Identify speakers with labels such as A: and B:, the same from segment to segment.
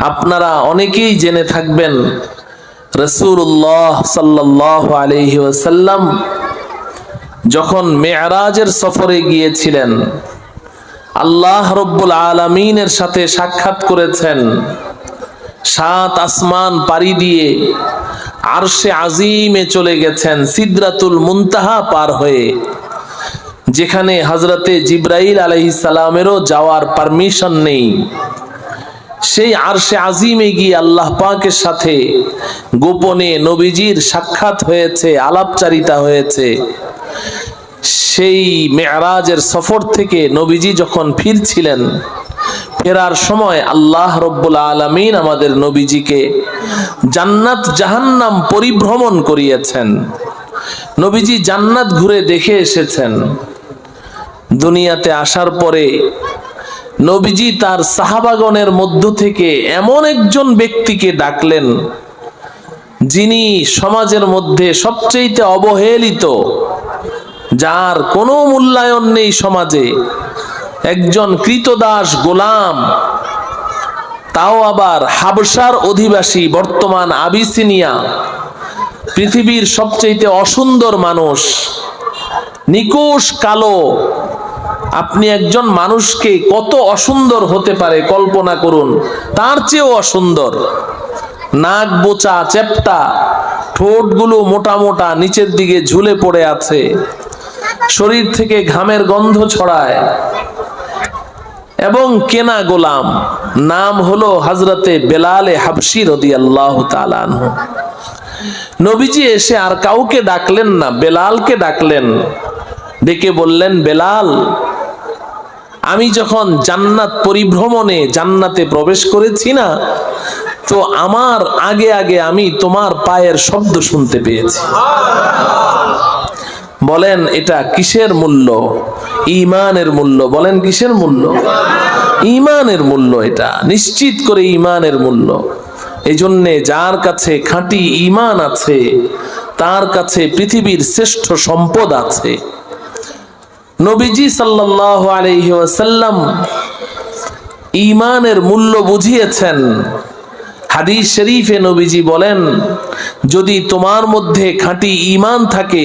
A: আপনারা অনেকেই জেনে থাকবেন রসুল্লাহ সাল্লাহ আলহি ওয়াসাল্লাম যখন মেয়ারাজের সফরে গিয়েছিলেন, আল্লাহ রব্বুল আলমিনের সাথে সাক্ষাৎ করেছেন, সাত আসমান পাড়ি দিয়ে আরশে আজিমে চলে গেছেন, সিদ্রাতুল মুনতাহা পার হয়ে, যেখানে হজরতে জিব্রাইল আলহি সালামেরও যাওয়ার পারমিশন নেই। সেই আরশে আজিমে গিয়ে আল্লাহ পাকের সাথে গোপনে নবীজির সাক্ষাৎ হয়েছে, আলাপচারিতা হয়েছে। সেই মেয়ারাজের সফর থেকে নবীজি যখন ফিরছিলেন, ফেরার সময় আল্লাহ রব্বুল আলমিন আমাদের নবীজিকে জান্নাত জাহান্নাম পরিভ্রমণ করিয়েছেন। নবীজি জান্নাত ঘুরে দেখে এসেছেন। দুনিয়াতে আসার পরে নবীজি তার সাহাবাগণের মধ্য থেকে এমন একজন ব্যক্তিকে ডাকলেন, যিনি সমাজের মধ্যে সবচেয়ে অবহেলিত, যার কোনো মূল্যায়ন নেই সমাজে। একজন কৃতদাস গোলাম, তাও আবার হাবসার অধিবাসী, বর্তমান আবিসিনিয়া, পৃথিবীর সবচেয়ে অসুন্দর মানুষ নিকুশ কালো আপনি একজন মানুষকে কত অসুন্দর হতে পারে, কল্পনা করুন। তার চেয়েও অসুন্দর। নাক বোচা, চেপটা, ঠোঁটগুলো মোটা মোটা, নিচের দিকে ঝুলে পড়ে আছে। শরীর থেকে ঘামের গন্ধ ছড়ায়। এবং কেনা গোলাম। নাম হলো হজরতে বেলালে হাবসি রদি আল্লাহ নবীজি এসে আর কাউকে ডাকলেন না, বেলালকে ডাকলেন। ডেকে বললেন, বেলাল আমি যখন জান্নাত পরিভ্রমণে জান্নাতে প্রবেশ করেছি না, তো আমার আগে আগে আমি তোমার পায়ের শব্দ শুনতে পেয়েছি। বলেন, এটা কিসের মূল্য? ইমানের মূল্য। বলেন, কিসের মূল্য? ইমানের মূল্য এটা। নিশ্চিত করে ইমানের মূল্য। এই জন্যে যার কাছে খাঁটি ইমান আছে, তার কাছে পৃথিবীর শ্রেষ্ঠ সম্পদ আছে। নবীজি সাল্লাহ আলহি ওয়াসাল্লাম ইমানের মূল্য বুঝিয়েছেন। হাদিস শরীফে নবীজি বলেন, যদি তোমার মধ্যে খাঁটি ইমান থাকে,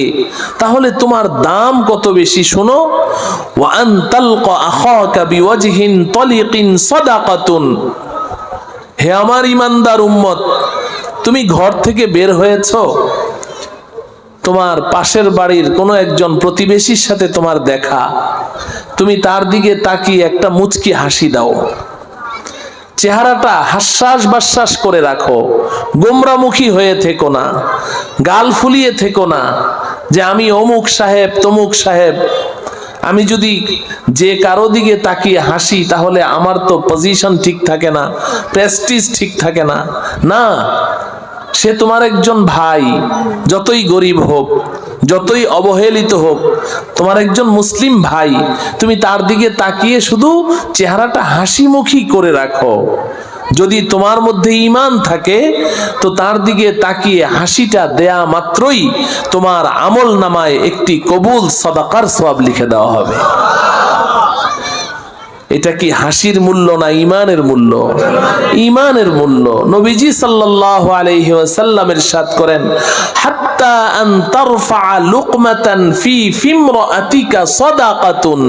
A: তাহলে তোমার দাম কত বেশি শোনো? ওয়ান হে আমার ইমানদার উম্মত, তুমি ঘর থেকে বের হয়েছো? তোমার পাশের বাড়ির কোনো একজন প্রতিবেশীর সাথে তোমার দেখা। তুমি তার দিকে তাকিয়ে একটা মুচকি হাসি দাও। চেহারাটা হাস্যাস বাশ্বাস করে রাখো। গোমরামুখী হয়ে থেকো না। গাল ফুলিয়ে থেকো না যে আমি অমুক সাহেব, তমুক সাহেব। আমি যদি যে কারও দিকে তাকিয়ে হাসি, তাহলে আমার তো পজিশন ঠিক থাকে না প্রেস্টিজ ঠিক থাকে না। না সে তোমার একজন ভাই, যতই গরিব হোক, যতই অবহেলিত হোক, তোমার একজন মুসলিম ভাই, তুমি তার দিকে তাকিয়ে শুধু চেহারাটা হাসিমুখী করে রাখো। যদি তোমার মধ্যে ইমান থাকে, তো তার দিকে তাকিয়ে হাসিটা দেয়া মাত্রই তোমার আমল নামায় একটি কবুল, সদাকার সব লিখে দেওয়া হবে। এটা কি হাসির মূল্য না ইমানের মূল্য? ইমানের মূল্য। নবীজি সাল্লাল্লাহু আলাইহি ওয়াসাল্লামের সাথ করেন, হাত্তা আন তারফা লুকমাতান ফি ফিমরাতিকা সাদাকাতুন।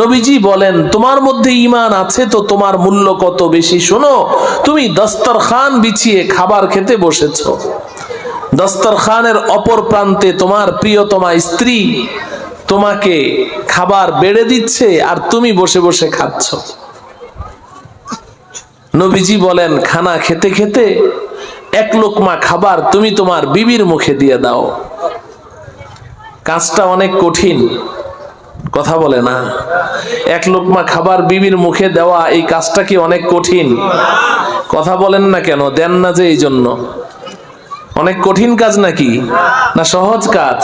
A: নবীজি বলেন, তোমার মধ্যে ইমান আছে তো তোমার মূল্য কত বেশি শোনো? তুমি দস্তরখান বিছিয়ে খাবার খেতে বসেছো। দস্তরখানের অপর প্রান্তে তোমার প্রিয়তমা স্ত্রী তোমাকে খাবার বেড়ে দিচ্ছে আর তুমি বসে বসে খাচ্ছ। নবীজি বলেন, খানা খেতে খেতে এক লোকমা খাবার তুমি তোমার বিবির মুখে দিয়ে দাও। কাজটা অনেক কঠিন, কথা বলে না। এক লোকমা খাবার বিবির মুখে দেওয়া এই কাজটা কি অনেক কঠিন? কথা বলেন না কেন, দেন না যে এই জন্য অনেক কঠিন কাজ নাকি? না সহজ কাজ?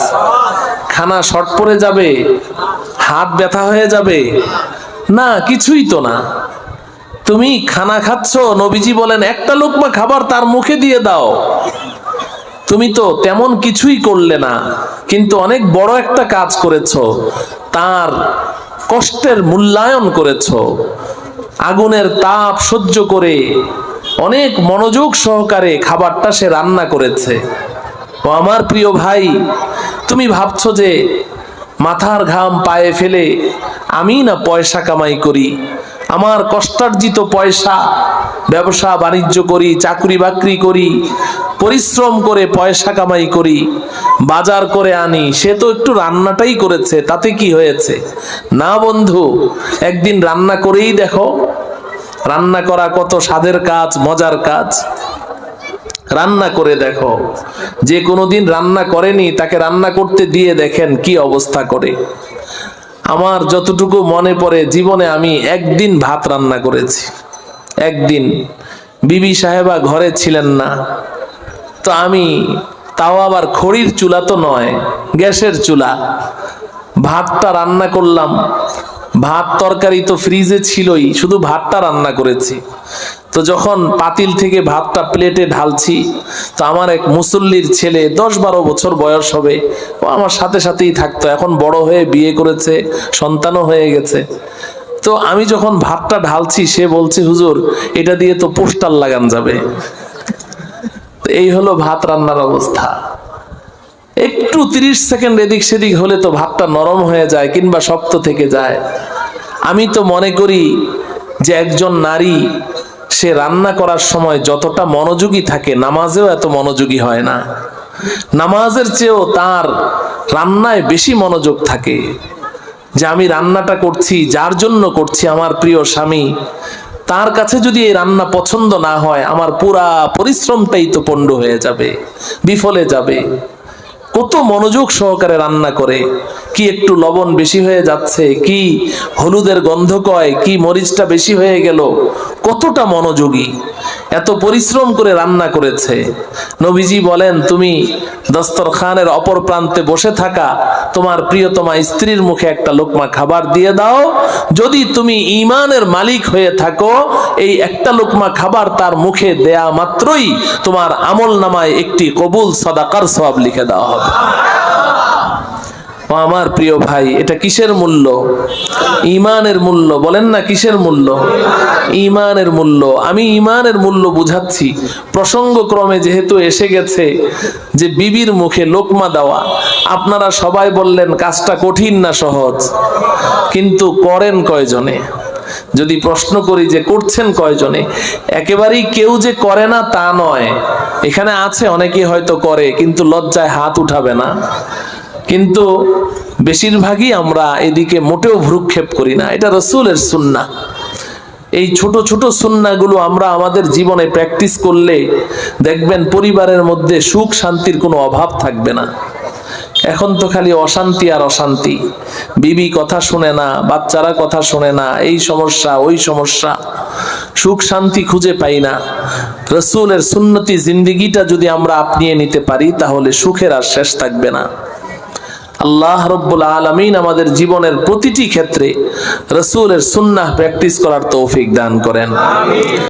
A: খানা শর্ট পড়ে যাবে, হাত ব্যথা হয়ে যাবে। না, কিছুই তো না। তুমি খানা খাচ্ছ, নবীজি বলেন, একটা লোকমা খাবার তার মুখে দিয়ে দাও। তুমি তো তেমন কিছুই করলে না, কিন্তু অনেক বড় একটা কাজ করেছ। তার কষ্টের মূল্যায়ন করেছ। আগুনের তাপ সহ্য করে অনেক মনোযোগ সহকারে খাবারটা সে রান্না করেছে। ও আমার প্রিয় ভাই, তুমি ভাবছ যে মাথার ঘাম পায়ে ফেলে আমি না পয়সা কামাই করি? আমার কষ্টার্জিত পয়সা, ব্যবসা, বাণিজ্য করি, চাকরি বাকরি করি, পরিশ্রম করে পয়সা কামাই করি, বাজার করে আনি, সে তো একটু রান্নাটাই করেছে, তাতে কি হয়েছে? না বন্ধু, একদিন রান্না করেই দেখো। রান্না করা কত স্বাদের কাজ, মজার কাজ। রান্না করে দেখো। যে কোনোদিন রান্না করেনি, তাকে রান্না করতে দিয়ে দেখেন কি অবস্থা করে। আমার যতটুকু মনে পড়ে, জীবনে আমি একদিন ভাত রান্না করেছি। একদিন। বিবি সাহেবা ঘরে ছিলেন না। তো আমি, তাও আবার খড়ির চুলা তো নয়, গ্যাসের চুলা। ভাতটা রান্না করলাম। ভাত তরকারি তো ফ্রিজে ছিলই, শুধু ভাতটা রান্না করেছি। তো যখন পাতিল থেকে ভাতটা প্লেটে ঢালছি, তো আমার এক মুসল্লির ছেলে, দশ বারো বছর বয়স হবে, ও আমার সাথে সাথেই থাকতো, এখন বড় হয়ে বিয়ে করেছে, সন্তানও হয়ে গেছে। তো আমি যখন ভাতটা ঢালছি, সে বলছে, হুজুর, এটা দিয়ে তো পোস্টার লাগান যাবে। এই হলো ভাত রান্নার অবস্থা। একটু তিরিশ সেকেন্ড এদিক সেদিক হলে তো ভাতটা নরম হয়ে যায় কিংবা শক্ত থেকে যায়। আমি তো মনে করি যে একজন নারী, সে রান্না করার সময় যতটা মনোযোগী থাকে, নামাজেও এত মনোযোগী হয় না। নামাজের চেয়েও তার রান্নায় বেশি মনোযোগ থাকে। যে আমি রান্নাটা করছি, যার জন্য করছি, আমার প্রিয় স্বামী, তার কাছে যদি এই রান্না পছন্দ না হয়, আমার পুরা পরিশ্রমটাই তো পণ্ড হয়ে যাবে, বিফলে যাবে। কত মনোযোগ সহকারে রান্না করে, কি একটু লবণ বেশি হয়ে যাচ্ছে, কি হলুদের গন্ধ কয়, কি মরিচটা বেশি হয়ে গেল, কতটা মনোযোগী। এত পরিশ্রম করে রান্না করেছে। নবীজি বলেন, তুমি দস্তরখানের অপর প্রান্তে বসে থাকা তোমার প্রিয়তমা স্ত্রীর মুখে একটা লোকমা খাবার দিয়ে দাও। যদি তুমি ইমানের মালিক হয়ে থাকো, এই একটা লোকমা খাবার তার মুখে দেয়া মাত্রই তোমার আমল নামায় একটি কবুল, সদাকার সব লিখে দেওয়া হবে। আমার প্রিয় ভাই, এটা কিসের মূল্য? ইমানের মূল্য, বলেন না কিসের মূল্য? ইমানের মূল্য। আমি ইমানের মূল্য বুঝাচ্ছি। প্রসঙ্গক্রমে যেহেতু এসে গেছে যে বিবির মুখে লোকমা দেওয়া, আপনারা সবাই বললেন কাজটা কঠিন না সহজ। কিন্তু করেন কয়জনে? যদি প্রশ্ন করি যে করছেন কয়জনে? একেবারেই কেউ যে করে না তা নয়। এখানে আছে অনেকেই হয়তো করে, কিন্তু লজ্জায় হাত উঠাবে না। কিন্তু বেশিরভাগই আমরা এদিকে মোটেও ভ্রুক্ষেপ করি না। এটা রসুলের সুন্না। এই ছোট ছোট সুন্নাগুলো আমরা আমাদের জীবনে প্র্যাকটিস করলে দেখবেন পরিবারের মধ্যে সুখ শান্তির কোনো অভাব থাকবে না। এখন তো খালি অশান্তি আর অশান্তি। বিবি কথা শুনে না, বাচ্চারা কথা শুনে না, এই সমস্যা, ওই সমস্যা। সুখ শান্তি খুঁজে পাই না। রসুলের সুন্নতি জিন্দিগিটা যদি আমরা আপনিয়ে নিতে পারি, তাহলে সুখের আর শেষ থাকবে না। আল্লাহ রব্বুল আলমিন আমাদের জীবনের প্রতিটি ক্ষেত্রে রসুলের সুন্নাহ প্র্যাকটিস করার তৌফিক দান করেন।